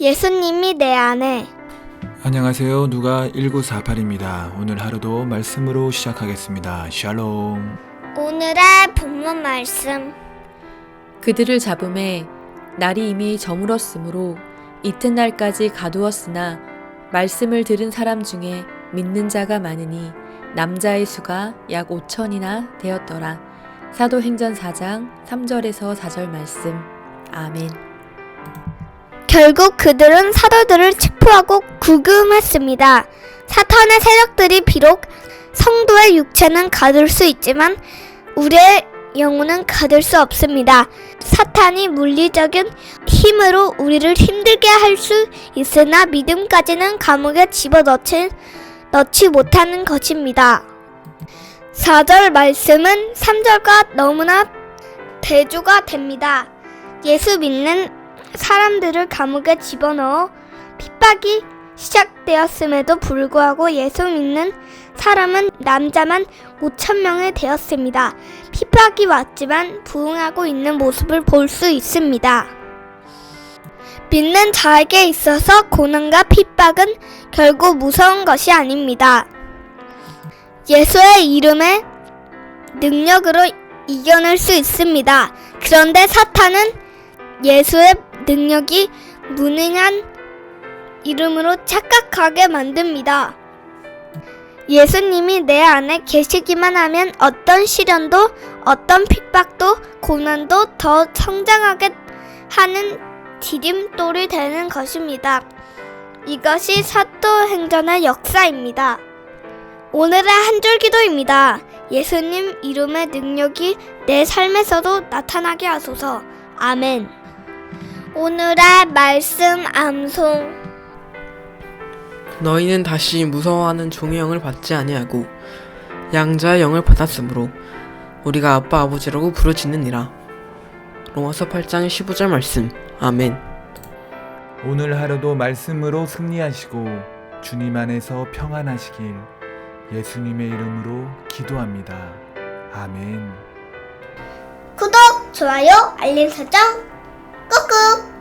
예수님이 내 안에 안녕하세요. 누가 1948입니다. 오늘 하루도 말씀으로 시작하겠습니다. 샬롬. 오늘의 본문 말씀 그들을 잡음에 날이 이미 저물었으므로 이튿날까지 가두었으나 말씀을 들은 사람 중에 믿는 자가 많으니 남자의 수가 약 5천이나 되었더라. 사도행전 4장 3절에서 4절 말씀. 아멘. 결국 그들은 사도들을 체포하고 구금했습니다. 사탄의 세력들이 비록 성도의 육체는 가둘 수 있지만 우리의 영혼은 가둘 수 없습니다. 사탄이 물리적인 힘으로 우리를 힘들게 할 수 있으나 믿음까지는 감옥에 집어넣지 넣지 못하는 것입니다. 4절 말씀은 3절과 너무나 대조가 됩니다. 예수 믿는 사람들을 감옥에 집어넣어 핍박이 시작되었음에도 불구하고 예수 믿는 사람은 남자만 5천 명이 되었습니다. 핍박이 왔지만 부응하고 있는 모습을 볼 수 있습니다. 믿는 자에게 있어서 고난과 핍박은 결국 무서운 것이 아닙니다. 예수의 이름의 능력으로 이겨낼 수 있습니다. 그런데 사탄은 예수의 능력이 무능한 이름으로 착각하게 만듭니다. 예수님이 내 안에 계시기만 하면 어떤 시련도 어떤 핍박도 고난도 더 성장하게 하는 디딤돌이 되는 것입니다. 이것이 사도행전의 역사입니다. 오늘의 한 줄 기도입니다. 예수님 이름의 능력이 내 삶에서도 나타나게 하소서. 아멘. 오늘의 말씀 암송 너희는 다시 무서워하는 종의 영을 받지 아니하고 양자의 영을 받았으므로 우리가 아빠 아버지라고 부르짖느니라. 로마서 8장 15절 말씀. 아멘. 오늘 하루도 말씀으로 승리하시고 주님 안에서 평안하시길 예수님의 이름으로 기도합니다. 아멘. 구독, 좋아요, 알림 설정 Go.